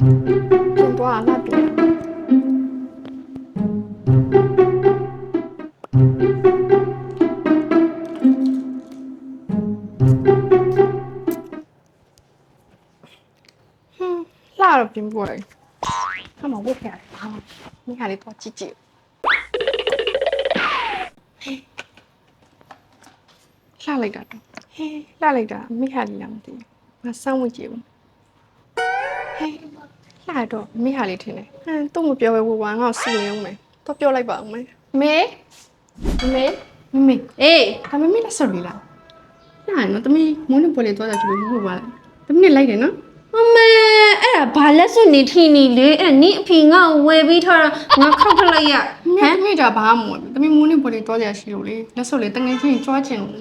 ပြင်သွားလာပြင်ဟွန်းလာတော့ပြင်ပေါ်တယ်ဟာမဝတ်ပြရတယ်ဟာမိခါလေးတော့ကြည့်ကြည့်လှလိုက်တာတော့ဟေးလှလိုက်တာမိခါလေးလားမသိဘူးငါစောင်းဝင်ကြည့်ဘူးဟေး လှတော့မိခါလေးထင်တယ်ဟမ်တော့မပြောပဲဝဝငါ့ကိုစီနေအောင်မယ်တော့ပြောလိုက်ပါအောင်မယ်မေမေမေမေအေးဒါမမေနဲ့ဆော်ရီလားလှရနော်တမီးမုန်းနေပေါ်လေတော့ကြည့်လို့ဟုတ်ပါလားတမီးနဲ့လိုက်တယ်နော်အမေအဲ့ဒါဘာလက်စွပ်နေထီနေလေအဲ့နီးအဖေငါ့ကိုဝယ်ပြီးထားတာငါခောက်ခလိုက်ရဟမ်တမီးဒါဘာမှမဟုတ်ဘူးတမီးမုန်းနေပေါ်လေတော့ကြရှိလို့လေလက်ဆော်လေတငယ်ချင်းကြွားချင်လို့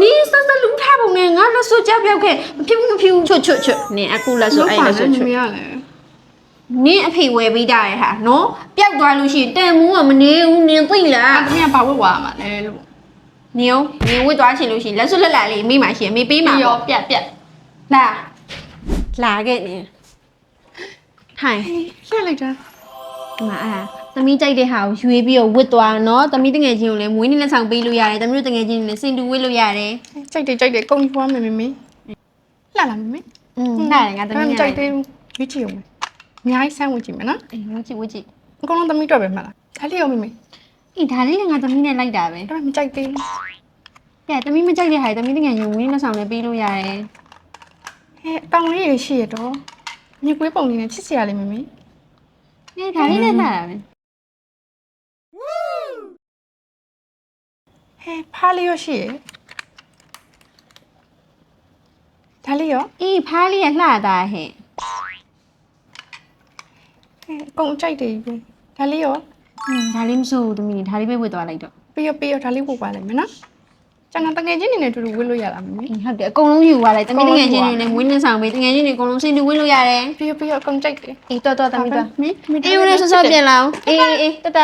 နီးစစလူထားပုံနဲ့ငါလက်စွပ်ကြပြောက်ခဲ့မဖြစ်ဘူးမဖြစ်ဘူးချွတ်ချွတ်ချွတ်နင်အခုလက်စွပ်အဲ့လက်စွပ်ချွတ်မရလဲ နင်အဖေဝယ်ပြီးတာရဲ့ဟာနော်ပျောက်သွားလို့ရှိရင်တန်မိုးကမနေဘူးနင်သိလားအဲ့တမီးကဘာဝတ်ဝါမှာလဲလို့နင်ရောနင်ဝတ်သွားချင်လို့ရှိရင်လက်စွပ်လက်လာလေးမိမှရှိရင်မေပေးမှာပြီးရောပေါ့ပြက်ပြက်လာလာခဲ့နင်ဟိုင်လှလိုက်တာဒီမှာအဲ့ဒါသမီးကြိုက်တဲ့ဟာကိုရွေးပြီးတော့ဝတ်သွားနော်သမီးတငယ်ချင်းကိုလည်းမွေးနေ့လက်ဆောင်ပေးလို့ရတယ်သမီးတို့တငယ်ချင်းတွေလည်းစင်တူဝတ်လို့ရတယ်ကြိုက်တယ်ကြိုက်တယ်ကုန်သွားမယ်မမေလှလာမမေอืมနားတယ်ငါသမီးနဲ့ကြိုက်တယ်ရွေးချင်အောင်မယ် အများကြီးဆန်းဝင်ကြည့်မယ်နော်အေးဝတ်ကြည့်ဝတ်ကြည့်အကုန်လုံးသမီးတော့ပဲမှတ်လားဒါလေးရောမမေအေးဒါလေးလည်းငါသမီးနဲ့လိုက်တာပဲဒါပေမဲ့မကြိုက်သေးဘူးပြသမီးမကြိုက်တဲ့ဟာသမီးတငယ်ချင်းမွေးနေ့လက်ဆောင်လည်းပေးလို့ရတယ်ဟဲ့တောင်လေးရရှိရတော့မြကွေးပုံလေးနဲ့ချစ်စရာလေးမမေအေးဒါလေးလည်းလာတာပဲဟဲ့ဖားလေးရရှိရဒါလေးရောအေးဖားလေးကလှတာဟဲ့ဟဲ့ အကုန်ကြိုက်တယ်ပဲဒါလေးရောอืมဒါလေးမစိုးဘူးသမီးဒါလေးပဲဝတ်သွားလိုက်တော့ပြီးရောပြီးရောဒါလေးပို့ပါလိုက်မယ်နော်ကျွန်တော်တကယ်ချင်းနေနဲ့တူတူဝတ်လို့ရလားမမေအေးဟုတ်တယ်အကုန်လုံးယူသွားလိုက်သမီးတငယ်ချင်းတွေလည်းမွေးနေ့ဆောင်ပေးတငယ်ချင်းတွေအကုန်လုံးစင်တူဝတ်လို့ရတယ်ပြီးရောပြီးရောအကုန်ကြိုက်တယ်အေးတော်တော်သမီးတော်မင်းမင်းအေးဦးလေးဆော့ဆော့ပြန်လာအောင်အေးအေးအေးတတ